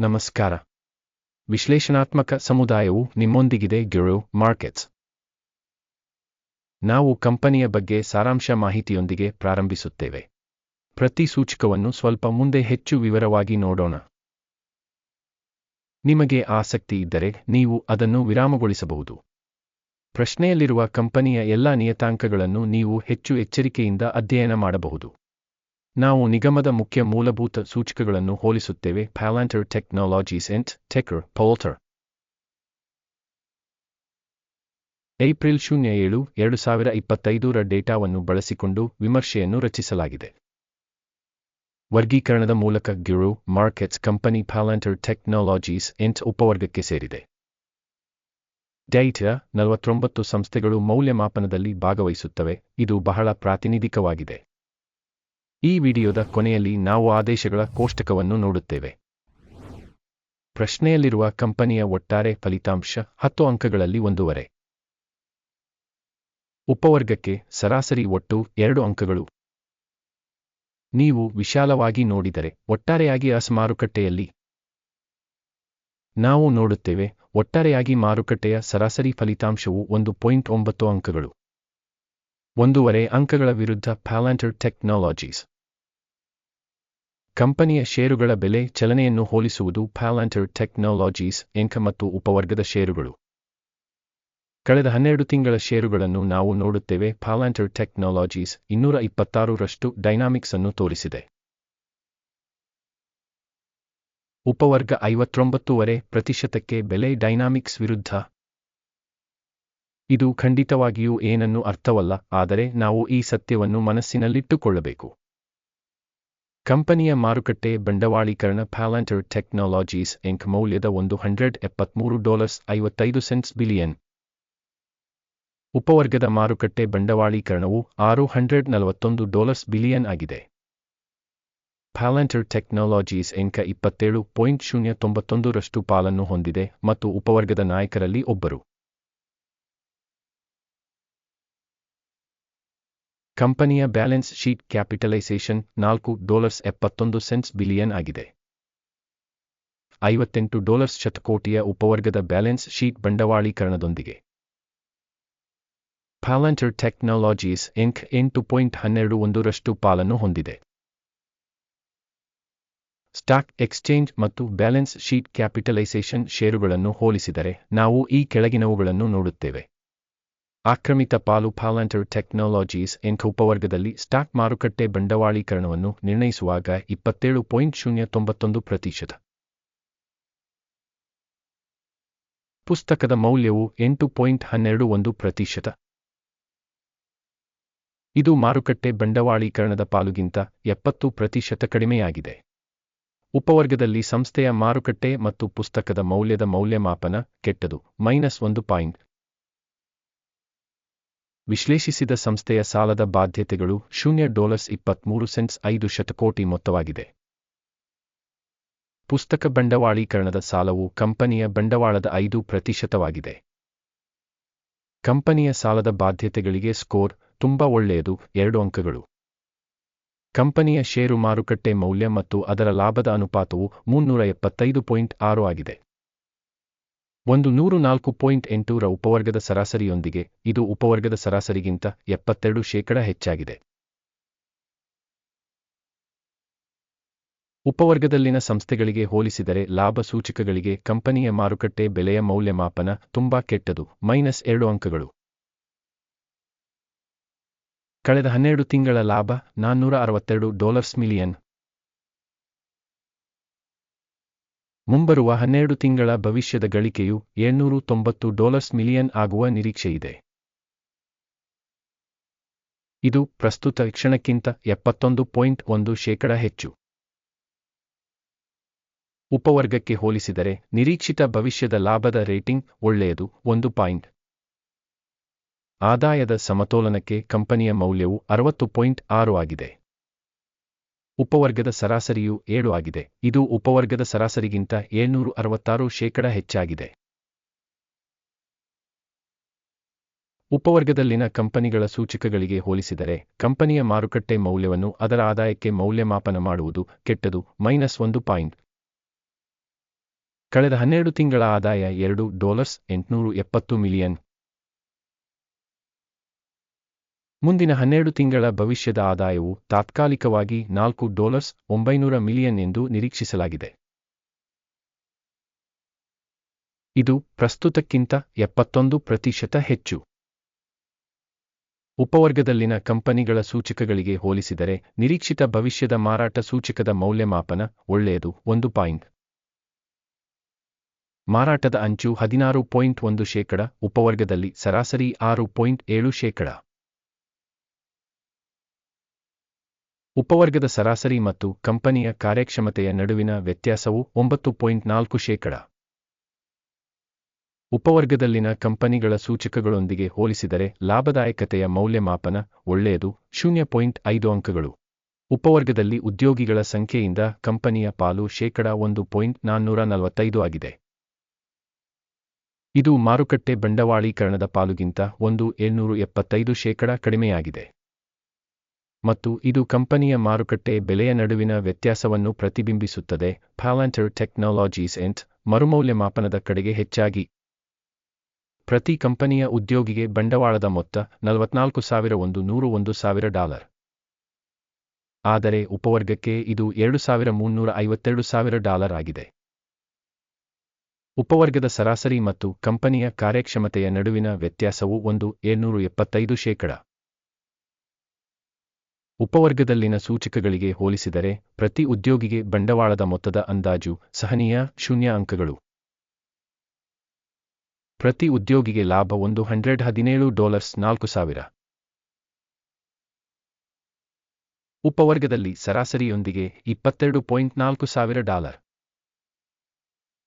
ನಮಸ್ಕಾರ. ವಿಶ್ಲೇಷಣಾತ್ಮಕ ಸಮುದಾಯವು ನಿಮ್ಮೊಂದಿಗಿದೆ ಗಿರು ಮಾರ್ಕೆಟ್ಸ್ ನಾವು ಕಂಪನಿಯ ಬಗ್ಗೆ ಸಾರಾಂಶ ಮಾಹಿತಿಯೊಂದಿಗೆ ಪ್ರಾರಂಭಿಸುತ್ತೇವೆ. ಪ್ರತಿ ಸೂಚಕವನ್ನು ಸ್ವಲ್ಪ ಮುಂದೆ ಹೆಚ್ಚು ವಿವರವಾಗಿ ನೋಡೋಣ. ನಿಮಗೆ ಆಸಕ್ತಿ ಇದ್ದರೆ ನೀವು ಅದನ್ನು ವಿರಾಮಗೊಳಿಸಬಹುದು. ಪ್ರಶ್ನೆಯಲ್ಲಿರುವ ಕಂಪನಿಯ ಎಲ್ಲಾ ನಿಯತಾಂಕಗಳನ್ನು ನೀವು ಹೆಚ್ಚು ಎಚ್ಚರಿಕೆಯಿಂದ ಅಧ್ಯಯನ ಮಾಡಬಹುದು. ನಾವು ನಿಗಮದ ಮುಖ್ಯ ಮೂಲಭೂತ ಸೂಚಕಗಳನ್ನು ಹೋಲಿಸುತ್ತೇವೆ. ಪ್ಯಾಲಾಂಟರ್ ಟೆಕ್ನಾಲಜೀಸ್ ಎಂಟ್ ಟೆಕರ್ ಪೋಲ್ಟರ್ ಏಪ್ರಿಲ್ ಶೂನ್ಯ ಏಳು, ಎರಡು ಸಾವಿರ ಇಪ್ಪತ್ತೈದರ ಡೇಟಾವನ್ನು ಬಳಸಿಕೊಂಡು ವಿಮರ್ಶೆಯನ್ನು ರಚಿಸಲಾಗಿದೆ. ವರ್ಗೀಕರಣದ ಮೂಲಕ ಗಿರು ಮಾರ್ಕೆಟ್ಸ್ ಕಂಪನಿ ಪ್ಯಾಲಾಂಟರ್ ಟೆಕ್ನಾಲಜೀಸ್ ಎಂಟ್ ಉಪವರ್ಗಕ್ಕೆ ಸೇರಿದೆ. ಡೈಟ್ಯ ನಲವತ್ತೊಂಬತ್ತು ಸಂಸ್ಥೆಗಳು ಮೌಲ್ಯಮಾಪನದಲ್ಲಿ ಭಾಗವಹಿಸುತ್ತವೆ. ಇದು ಬಹಳ ಪ್ರಾತಿನಿಧಿಕವಾಗಿದೆ. ಈ ವಿಡಿಯೋದ ಕೊನೆಯಲ್ಲಿ ನಾವು ಆದೇಶಗಳ ಕೋಷ್ಟಕವನ್ನು ನೋಡುತ್ತೇವೆ. ಪ್ರಶ್ನೆಯಲ್ಲಿರುವ ಕಂಪನಿಯ ಒಟ್ಟಾರೆ ಫಲಿತಾಂಶ ಹತ್ತು ಅಂಕಗಳಲ್ಲಿ ಒಂದೂವರೆ. ಉಪವರ್ಗಕ್ಕೆ ಸರಾಸರಿ ಒಟ್ಟು ಎರಡು ಅಂಕಗಳು. ನೀವು ವಿಶಾಲವಾಗಿ ನೋಡಿದರೆ ಒಟ್ಟಾರೆಯಾಗಿ ಅಸ್ ಮಾರುಕಟ್ಟೆಯಲ್ಲಿ ನಾವು ನೋಡುತ್ತೇವೆ, ಒಟ್ಟಾರೆಯಾಗಿ ಮಾರುಕಟ್ಟೆಯ ಸರಾಸರಿ ಫಲಿತಾಂಶವು ಒಂದು ಪಾಯಿಂಟ್ ಒಂಬತ್ತು ಅಂಕಗಳು. ಒಂದೂವರೆ ಅಂಕಗಳ ವಿರುದ್ಧ ಪ್ಯಾಲಾಂಟರ್ ಟೆಕ್ನಾಲಜೀಸ್ ಕಂಪನಿಯ ಷೇರುಗಳ ಬೆಲೆ ಚಲನೆಯನ್ನು ಹೋಲಿಸುವುದು ಪ್ಯಾಲಾಂಟರ್ ಟೆಕ್ನಾಲಜೀಸ್ ಎಂಕ ಮತ್ತು ಉಪವರ್ಗದ ಷೇರುಗಳು. ಕಳೆದ ಹನ್ನೆರಡು ತಿಂಗಳ ಷೇರುಗಳನ್ನು ನಾವು ನೋಡುತ್ತೇವೆ ಪ್ಯಾಲಾಂಟರ್ ಟೆಕ್ನಾಲಜೀಸ್ ಇನ್ನೂರ ಇಪ್ಪತ್ತಾರರಷ್ಟು ಡೈನಾಮಿಕ್ಸ್ ಅನ್ನು ತೋರಿಸಿದೆ. ಉಪವರ್ಗ ಐವತ್ತೊಂಬತ್ತೂವರೆ ಪ್ರತಿಶತಕ್ಕೆ ಬೆಲೆ ಡೈನಾಮಿಕ್ಸ್ ವಿರುದ್ಧ ಇದು ಖಂಡಿತವಾಗಿಯೂ ಏನನ್ನು ಅರ್ಥವಲ್ಲ, ಆದರೆ ನಾವು ಈ ಸತ್ಯವನ್ನು ಮನಸ್ಸಿನಲ್ಲಿಟ್ಟುಕೊಳ್ಳಬೇಕು. ಕಂಪನಿಯ ಮಾರುಕಟ್ಟೆ ಬಂಡವಾಳೀಕರಣ ಫ್ಯಾಲಂಟರ್ ಟೆಕ್ನಾಲಜೀಸ್ ಎಂಕ್ ಮೌಲ್ಯದ ಒಂದು ಹಂಡ್ರೆಡ್ ಎಪ್ಪತ್ಮೂರು ಡಾಲರ್ಸ್ ಐವತ್ತೈದು ಸೆಂಟ್ಸ್ ಬಿಲಿಯನ್ ಉಪವರ್ಗದ ಮಾರುಕಟ್ಟೆ ಬಂಡವಾಳೀಕರಣವು ಆರು ಹಂಡ್ರೆಡ್ ನಲವತ್ತೊಂದು ಡಾಲರ್ಸ್ ಬಿಲಿಯನ್ ಆಗಿದೆ. ಫ್ಯಾಲಂಟರ್ ಟೆಕ್ನಾಲಜೀಸ್ ಎಂಕ ಇಪ್ಪತ್ತೇಳು ಪಾಯಿಂಟ್ ಶೂನ್ಯ ತೊಂಬತ್ತೊಂದರಷ್ಟು ಪಾಲನ್ನು ಹೊಂದಿದೆ ಮತ್ತು ಉಪವರ್ಗದ ನಾಯಕರಲ್ಲಿ ಒಬ್ಬರು. ಕಂಪನಿಯ ಬ್ಯಾಲೆನ್ಸ್ ಶೀಟ್ ಕ್ಯಾಪಿಟಲೈಸೇಷನ್ ನಾಲ್ಕು ಡಾಲರ್ಸ್ ಎಪ್ಪತ್ತೊಂದು ಸೆನ್ಸ್ ಬಿಲಿಯನ್ ಆಗಿದೆ. ಐವತ್ತೆಂಟು ಡಾಲರ್ಸ್ ಶತಕೋಟಿಯ ಉಪವರ್ಗದ ಬ್ಯಾಲೆನ್ಸ್ ಶೀಟ್ ಬಂಡವಾಳೀಕರಣದೊಂದಿಗೆ. ಫಾಲಂಟರ್ ಟೆಕ್ನಾಲಜೀಸ್ ಎಂಕ್ ಎಂಟು ಪಾಯಿಂಟ್ ಹನ್ನೆರಡು ಒಂದರಷ್ಟು ಪಾಲನ್ನು ಹೊಂದಿದೆ. ಸ್ಟಾಕ್ ಎಕ್ಸ್ಚೇಂಜ್ ಮತ್ತು ಬ್ಯಾಲೆನ್ಸ್ ಶೀಟ್ ಕ್ಯಾಪಿಟಲೈಸೇಷನ್ ಷೇರುಗಳನ್ನು ಹೋಲಿಸಿದರೆ ನಾವು ಈ ಕೆಳಗಿನವುಗಳನ್ನು ನೋಡುತ್ತೇವೆ. ಆಕ್ರಮಿತ ಪಾಲು ಪಾಲಂಟರ್ ಟೆಕ್ನಾಲಜೀಸ್ ಎಂಟು ಉಪವರ್ಗದಲ್ಲಿ ಸ್ಟಾಕ್ ಮಾರುಕಟ್ಟೆ ಬಂಡವಾಳೀಕರಣವನ್ನು ನಿರ್ಣಯಿಸುವಾಗ ಇಪ್ಪತ್ತೇಳು ಪಾಯಿಂಟ್ ಶೂನ್ಯ ತೊಂಬತ್ತೊಂದು ಪ್ರತಿಶತ. ಪುಸ್ತಕದ ಮೌಲ್ಯವು ಎಂಟು ಪಾಯಿಂಟ್ ಹನ್ನೆರಡು ಒಂದು ಪ್ರತಿಶತ. ಇದು ಮಾರುಕಟ್ಟೆ ಬಂಡವಾಳೀಕರಣದ ಪಾಲುಗಿಂತ ಎಪ್ಪತ್ತು ಪ್ರತಿಶತ ಕಡಿಮೆಯಾಗಿದೆ. ಉಪವರ್ಗದಲ್ಲಿ ಸಂಸ್ಥೆಯ ಮಾರುಕಟ್ಟೆ ಮತ್ತು ಪುಸ್ತಕದ ಮೌಲ್ಯದ ಮೌಲ್ಯಮಾಪನ ಕೆಟ್ಟದು, ಮೈನಸ್ ಒಂದು ಪಾಯಿಂಟ್ ವಿಶ್ಲೇಷಿಸಿದ ಸಂಸ್ಥೆಯ ಸಾಲದ ಬಾಧ್ಯತೆಗಳು ಶೂನ್ಯ ಡಾಲರ್ಸ್ ಇಪ್ಪತ್ಮೂರು ಸೆಂಟ್ಸ್ ಐದು ಶತಕೋಟಿ ಮೊತ್ತವಾಗಿದೆ. ಪುಸ್ತಕ ಬಂಡವಾಳೀಕರಣದ ಸಾಲವು ಕಂಪನಿಯ ಬಂಡವಾಳದ ಐದು ಪ್ರತಿಶತವಾಗಿದೆ. ಕಂಪನಿಯ ಸಾಲದ ಬಾಧ್ಯತೆಗಳಿಗೆ ಸ್ಕೋರ್ ತುಂಬಾ ಒಳ್ಳೆಯದು, ಎರಡು ಅಂಕಗಳು. ಕಂಪನಿಯ ಷೇರು ಮಾರುಕಟ್ಟೆ ಮೌಲ್ಯ ಮತ್ತು ಅದರ ಲಾಭದ ಅನುಪಾತವು ಮುನ್ನೂರ ಎಪ್ಪತ್ತೈದು ಪಾಯಿಂಟ್ ಆರು ಆಗಿದೆ. ಒಂದು ನೂರು ನಾಲ್ಕು ಪಾಯಿಂಟ್ ಎಂಟೂರ ಉಪವರ್ಗದ ಸರಾಸರಿಯೊಂದಿಗೆ ಇದು ಉಪವರ್ಗದ ಸರಾಸರಿಗಿಂತ ಎಪ್ಪತ್ತೆರಡು ಶೇಕಡ ಹೆಚ್ಚಾಗಿದೆ. ಉಪವರ್ಗದಲ್ಲಿನ ಸಂಸ್ಥೆಗಳಿಗೆ ಹೋಲಿಸಿದರೆ ಲಾಭ ಸೂಚಕಗಳಿಗೆ ಕಂಪನಿಯ ಮಾರುಕಟ್ಟೆ ಬೆಲೆಯ ಮೌಲ್ಯಮಾಪನ ತುಂಬಾ ಕೆಟ್ಟದು, ಮೈನಸ್ ಎರಡು ಅಂಕಗಳು. ಕಳೆದ ಹನ್ನೆರಡು ತಿಂಗಳ ಲಾಭ ನಾನ್ನೂರ ಅರವತ್ತೆರಡು ಡಾಲರ್ಸ್ ಮಿಲಿಯನ್. ಮುಂಬರುವ ಹನ್ನೆರಡು ತಿಂಗಳ ಭವಿಷ್ಯದ ಗಳಿಕೆಯು ಏಳ್ನೂರು ತೊಂಬತ್ತು ಡಾಲರ್ಸ್ ಮಿಲಿಯನ್ ಆಗುವ ನಿರೀಕ್ಷೆಯಿದೆ. ಇದು ಪ್ರಸ್ತುತ ಕ್ಷಣಕ್ಕಿಂತ ಎಪ್ಪತ್ತೊಂದು ಪಾಯಿಂಟ್ ಒಂದು ಶೇಕಡ ಹೆಚ್ಚು. ಉಪವರ್ಗಕ್ಕೆ ಹೋಲಿಸಿದರೆ ನಿರೀಕ್ಷಿತ ಭವಿಷ್ಯದ ಲಾಭದ ರೇಟಿಂಗ್ ಒಳ್ಳೆಯದು ಒಂದು ಪಾಯಿಂಟ್. ಆದಾಯದ ಸಮತೋಲನಕ್ಕೆ ಕಂಪನಿಯ ಮೌಲ್ಯವು ಅರವತ್ತು ಪಾಯಿಂಟ್ ಆರು ಆಗಿದೆ. ಉಪವರ್ಗದ ಸರಾಸರಿಯು ಏಳು ಆಗಿದೆ. ಇದು ಉಪವರ್ಗದ ಸರಾಸರಿಗಿಂತ ಏಳ್ನೂರು ಅರವತ್ತಾರು ಶೇಕಡ ಹೆಚ್ಚಾಗಿದೆ. ಉಪವರ್ಗದಲ್ಲಿನ ಕಂಪನಿಗಳ ಸೂಚಕಗಳಿಗೆ ಹೋಲಿಸಿದರೆ, ಕಂಪನಿಯ ಮಾರುಕಟ್ಟೆ ಮೌಲ್ಯವನ್ನು ಅದರ ಆದಾಯಕ್ಕೆ ಮೌಲ್ಯಮಾಪನ ಮಾಡುವುದು ಕೆಟ್ಟದು. ಮೈನಸ್ ಒಂದು ಪಾಯಿಂಟ್. ಕಳೆದ ಹನ್ನೆರಡು ತಿಂಗಳ ಆದಾಯ ಎರಡು ಡಾಲರ್ಸ್ ಎಂಟುನೂರು ಎಪ್ಪತ್ತು ಮಿಲಿಯನ್. ಮುಂದಿನ ಹನ್ನೆರಡು ತಿಂಗಳ ಭವಿಷ್ಯದ ಆದಾಯವು ತಾತ್ಕಾಲಿಕವಾಗಿ ನಾಲ್ಕು ಡಾಲರ್ಸ್ ಒಂಬೈನೂರ ಮಿಲಿಯನ್ ಎಂದು ನಿರೀಕ್ಷಿಸಲಾಗಿದೆ. ಇದು ಪ್ರಸ್ತುತಕ್ಕಿಂತ ಎಪ್ಪತ್ತೊಂದು ಪ್ರತಿಶತ ಹೆಚ್ಚು. ಉಪವರ್ಗದಲ್ಲಿನ ಕಂಪನಿಗಳ ಸೂಚಕಗಳಿಗೆ ಹೋಲಿಸಿದರೆ ನಿರೀಕ್ಷಿತ ಭವಿಷ್ಯದ ಮಾರಾಟ ಸೂಚಕದ ಮೌಲ್ಯಮಾಪನ ಒಳ್ಳೆಯದು ಒಂದು ಪಾಯಿಂಟ್. ಮಾರಾಟದ ಅಂಚು ಹದಿನಾರು ಪಾಯಿಂಟ್ ಒಂದು ಶೇಕಡ, ಉಪವರ್ಗದಲ್ಲಿ ಸರಾಸರಿ ಆರು ಪಾಯಿಂಟ್ ಏಳು ಶೇಕಡ. ಉಪವರ್ಗದ ಸರಾಸರಿ ಮತ್ತು ಕಂಪನಿಯ ಕಾರ್ಯಕ್ಷಮತೆಯ ನಡುವಿನ ವ್ಯತ್ಯಾಸವು ಒಂಬತ್ತು ಪಾಯಿಂಟ್ ನಾಲ್ಕು ಶೇಕಡ. ಉಪವರ್ಗದಲ್ಲಿನ ಕಂಪನಿಗಳ ಸೂಚಕಗಳೊಂದಿಗೆ ಹೋಲಿಸಿದರೆ ಲಾಭದಾಯಕತೆಯ ಮೌಲ್ಯಮಾಪನ ಒಳ್ಳೆಯದು, ಶೂನ್ಯ ಪಾಯಿಂಟ್ ಐದು ಅಂಕಗಳು. ಉಪವರ್ಗದಲ್ಲಿ ಉದ್ಯೋಗಿಗಳ ಸಂಖ್ಯೆಯಿಂದ ಕಂಪನಿಯ ಪಾಲು ಶೇಕಡ ಒಂದು ಪಾಯಿಂಟ್ ನಾನ್ನೂರ ನಲವತ್ತೈದು ಆಗಿದೆ. ಇದು ಮಾರುಕಟ್ಟೆ ಬಂಡವಾಳೀಕರಣದ ಪಾಲುಗಿಂತ ಒಂದು ಏಳ್ನೂರು ಎಪ್ಪತ್ತೈದು ಶೇಕಡ ಕಡಿಮೆಯಾಗಿದೆ. ಮತ್ತು ಇದು ಕಂಪನಿಯ ಮಾರುಕಟ್ಟೆ ಬೆಲೆಯ ನಡುವಿನ ವ್ಯತ್ಯಾಸವನ್ನು ಪ್ರತಿಬಿಂಬಿಸುತ್ತದೆ. ಫಾಲಾಂಟರ್ ಟೆಕ್ನಾಲಜೀಸ್ ಎಂಟ್ ಮರುಮೌಲ್ಯಮಾಪನದ ಕಡೆಗೆ ಹೆಚ್ಚಾಗಿ. ಪ್ರತಿ ಕಂಪನಿಯ ಉದ್ಯೋಗಿಗೆ ಬಂಡವಾಳದ ಮೊತ್ತ ನಲವತ್ನಾಲ್ಕು ಸಾವಿರ ಒಂದು ನೂರು ಒಂದು ಸಾವಿರ ಡಾಲರ್. ಆದರೆ ಉಪವರ್ಗಕ್ಕೆ ಇದು ಎರಡು ಸಾವಿರ ಮುನ್ನೂರ ಐವತ್ತೆರಡು ಸಾವಿರ ಡಾಲರ್ ಆಗಿದೆ. ಉಪವರ್ಗದ ಸರಾಸರಿ ಮತ್ತು ಕಂಪನಿಯ ಕಾರ್ಯಕ್ಷಮತೆಯ ನಡುವಿನ ವ್ಯತ್ಯಾಸವು ಒಂದು ಏಳ್ನೂರು ಎಪ್ಪತ್ತೈದು ಶೇಕಡ. ಉಪವರ್ಗದಲ್ಲಿನ ಸೂಚಕಗಳಿಗೆ ಹೋಲಿಸಿದರೆ ಪ್ರತಿ ಉದ್ಯೋಗಿಗೆ ಬಂಡವಾಳದ ಮೊತ್ತದ ಅಂದಾಜು ಸಹನೀಯ ಶೂನ್ಯ ಅಂಕಗಳು ಪ್ರತಿ ಉದ್ಯೋಗಿಗೆ ಲಾಭ ಒಂದು ಹಂಡ್ರೆಡ್ ಹದಿನೇಳು ಡಾಲರ್ಸ್ ನಾಲ್ಕು ಸಾವಿರ. ಉಪವರ್ಗದಲ್ಲಿ ಸರಾಸರಿಯೊಂದಿಗೆ ಇಪ್ಪತ್ತೆರಡು ಪಾಯಿಂಟ್ ನಾಲ್ಕು ಸಾವಿರ ಡಾಲರ್.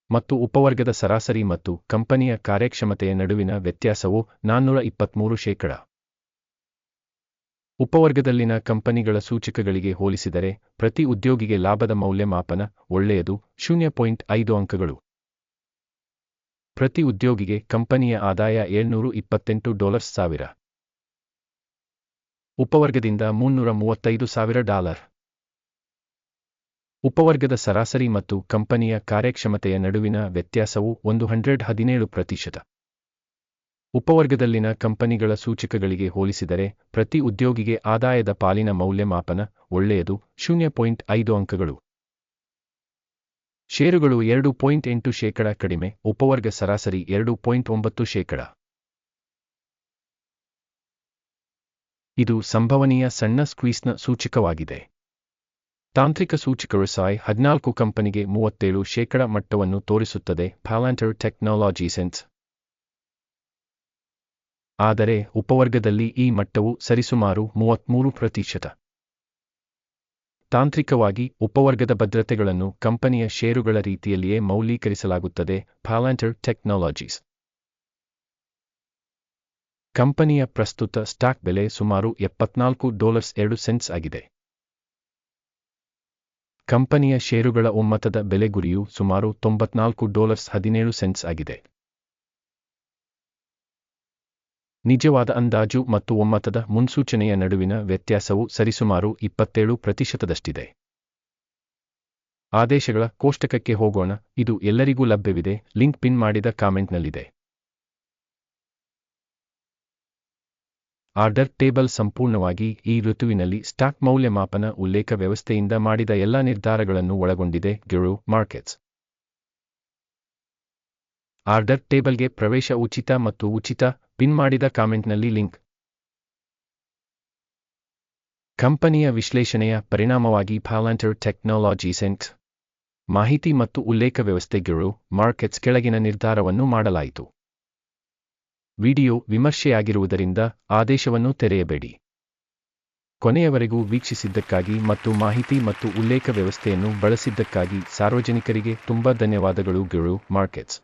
ಮತ್ತು ಉಪವರ್ಗದ ಸರಾಸರಿ ಮತ್ತು ಕಂಪನಿಯ ಕಾರ್ಯಕ್ಷಮತೆಯ ನಡುವಿನ ವ್ಯತ್ಯಾಸವು ನಾನ್ನೂರ ಇಪ್ಪತ್ತ್ಮೂರು ಶೇಕಡ. ಉಪವರ್ಗದಲ್ಲಿನ ಕಂಪನಿಗಳ ಸೂಚಕಗಳಿಗೆ ಹೋಲಿಸಿದರೆ, ಪ್ರತಿ ಉದ್ಯೋಗಿಗೆ ಲಾಭದ ಮೌಲ್ಯಮಾಪನ ಒಳ್ಳೆಯದು, ಶೂನ್ಯ ಪಾಯಿಂಟ್ ಐದು ಅಂಕಗಳು. ಪ್ರತಿ ಉದ್ಯೋಗಿಗೆ ಕಂಪನಿಯ ಆದಾಯ ಏಳ್ನೂರು ಇಪ್ಪತ್ತೆಂಟು ಡಾಲರ್ಸ್ ಸಾವಿರ. ಉಪವರ್ಗದಿಂದ ಮುನ್ನೂರ ಮೂವತ್ತೈದು ಸಾವಿರ ಡಾಲರ್. ಉಪವರ್ಗದ ಸರಾಸರಿ ಮತ್ತು ಕಂಪನಿಯ ಕಾರ್ಯಕ್ಷಮತೆಯ ನಡುವಿನ ವ್ಯತ್ಯಾಸವು ಒಂದು ಹಂಡ್ರೆಡ್ ಹದಿನೇಳು ಪ್ರತಿಶತ. ಉಪವರ್ಗದಲ್ಲಿನ ಕಂಪನಿಗಳ ಸೂಚಕಗಳಿಗೆ ಹೋಲಿಸಿದರೆ, ಪ್ರತಿ ಉದ್ಯೋಗಿಗೆ ಆದಾಯದ ಪಾಲಿನ ಮೌಲ್ಯಮಾಪನ ಒಳ್ಳೆಯದು, ಶೂನ್ಯ ಪಾಯಿಂಟ್ ಐದು ಅಂಕಗಳು. ಷೇರುಗಳು ಎರಡು ಪಾಯಿಂಟ್ ಎಂಟು ಶೇಕಡ ಕಡಿಮೆ, ಉಪವರ್ಗ ಸರಾಸರಿ ಎರಡು ಪಾಯಿಂಟ್ ಒಂಬತ್ತು ಶೇಕಡ. ಇದು ಸಂಭವನೀಯ ಸಣ್ಣ ಸ್ಕ್ವೀಸ್ನ ಸೂಚಕವಾಗಿದೆ. ತಾಂತ್ರಿಕ ಸೂಚಕರು ಸಾಯ್ ಹದಿನಾಲ್ಕು ಕಂಪನಿಗೆ ಮೂವತ್ತೇಳು ಶೇಕಡ ಮಟ್ಟವನ್ನು ತೋರಿಸುತ್ತದೆ ಫಾಲಾಂಟರ್ ಟೆಕ್ನಾಲಜಿ ಸೆನ್ಸ್ ಆದರೆ ಉಪವರ್ಗದಲ್ಲಿ ಈ ಮಟ್ಟವು ಸರಿಸುಮಾರು ಮೂವತ್ಮೂರು ಪ್ರತಿಶತ. ತಾಂತ್ರಿಕವಾಗಿ, ಉಪವರ್ಗದ ಭದ್ರತೆಗಳನ್ನು ಕಂಪನಿಯ ಷೇರುಗಳ ರೀತಿಯಲ್ಲಿಯೇ ಮೌಲ್ಯೀಕರಿಸಲಾಗುತ್ತದೆ ಫಾಲಾಂಟರ್ ಟೆಕ್ನಾಲಜೀಸ್ ಕಂಪನಿಯ ಪ್ರಸ್ತುತ ಸ್ಟಾಕ್ ಬೆಲೆ ಸುಮಾರು ಎಪ್ಪತ್ನಾಲ್ಕು ಡಾಲರ್ಸ್ ಎರಡು ಸೆಂಟ್ಸ್ ಆಗಿದೆ. ಕಂಪನಿಯ ಷೇರುಗಳ ಒಮ್ಮತದ ಬೆಲೆ ಗುರಿಯು ಸುಮಾರು ತೊಂಬತ್ನಾಲ್ಕು ಡಾಲರ್ಸ್ ಹದಿನೇಳು ಸೆಂಟ್ಸ್ ಆಗಿದೆ. ನಿಜವಾದ ಅಂದಾಜು ಮತ್ತು ಒಮ್ಮತದ ಮುನ್ಸೂಚನೆಯ ನಡುವಿನ ವ್ಯತ್ಯಾಸವು ಸರಿಸುಮಾರು ಇಪ್ಪತ್ತೇಳು ಪ್ರತಿಶತದಷ್ಟಿದೆ. ಆದೇಶಗಳ ಕೋಷ್ಟಕಕ್ಕೆ ಹೋಗೋಣ, ಇದು ಎಲ್ಲರಿಗೂ ಲಭ್ಯವಿದೆ, ಲಿಂಕ್ ಪಿನ್ ಮಾಡಿದ ಕಾಮೆಂಟ್ನಲ್ಲಿದೆ. ಆರ್ಡರ್ ಟೇಬಲ್ ಸಂಪೂರ್ಣವಾಗಿ ಈ ಋತುವಿನಲ್ಲಿ ಸ್ಟಾಕ್ ಮೌಲ್ಯಮಾಪನ ಉಲ್ಲೇಖ ವ್ಯವಸ್ಥೆಯಿಂದ ಮಾಡಿದ ಎಲ್ಲ ನಿರ್ಧಾರಗಳನ್ನು ಒಳಗೊಂಡಿದೆ ಗಿರು ಮಾರ್ಕೆಟ್ಸ್. ಆರ್ಡರ್ ಟೇಬಲ್ಗೆ ಪ್ರವೇಶ ಉಚಿತ ಮತ್ತು ಉಚಿತ ಪಿನ್ ಮಾಡಿದ ಕಾಮೆಂಟ್ನಲ್ಲಿ ಲಿಂಕ್. ಕಂಪನಿಯ ವಿಶ್ಲೇಷಣೆಯ ಪರಿಣಾಮವಾಗಿ ಫಾಲಂಟರ್ ಟೆಕ್ನಾಲಜಿ ಸೆಂಟ್ ಮಾಹಿತಿ ಮತ್ತು ಉಲ್ಲೇಖ ವ್ಯವಸ್ಥೆಗಳು ಮಾರ್ಕೆಟ್ಸ್ ಕೆಳಗಿನ ನಿರ್ಧಾರವನ್ನು ಮಾಡಲಾಯಿತು. ವಿಡಿಯೋ ವಿಮರ್ಶೆಯಾಗಿರುವುದರಿಂದ ಆದೇಶವನ್ನು ತೆರೆಯಬೇಡಿ. ಕೊನೆಯವರೆಗೂ ವೀಕ್ಷಿಸಿದ್ದಕ್ಕಾಗಿ ಮತ್ತು ಮಾಹಿತಿ ಮತ್ತು ಉಲ್ಲೇಖ ವ್ಯವಸ್ಥೆಯನ್ನು ಬಳಸಿದ್ದಕ್ಕಾಗಿ ಸಾರ್ವಜನಿಕರಿಗೆ ತುಂಬಾ ಧನ್ಯವಾದಗಳು ಗಿರು ಮಾರ್ಕೆಟ್ಸ್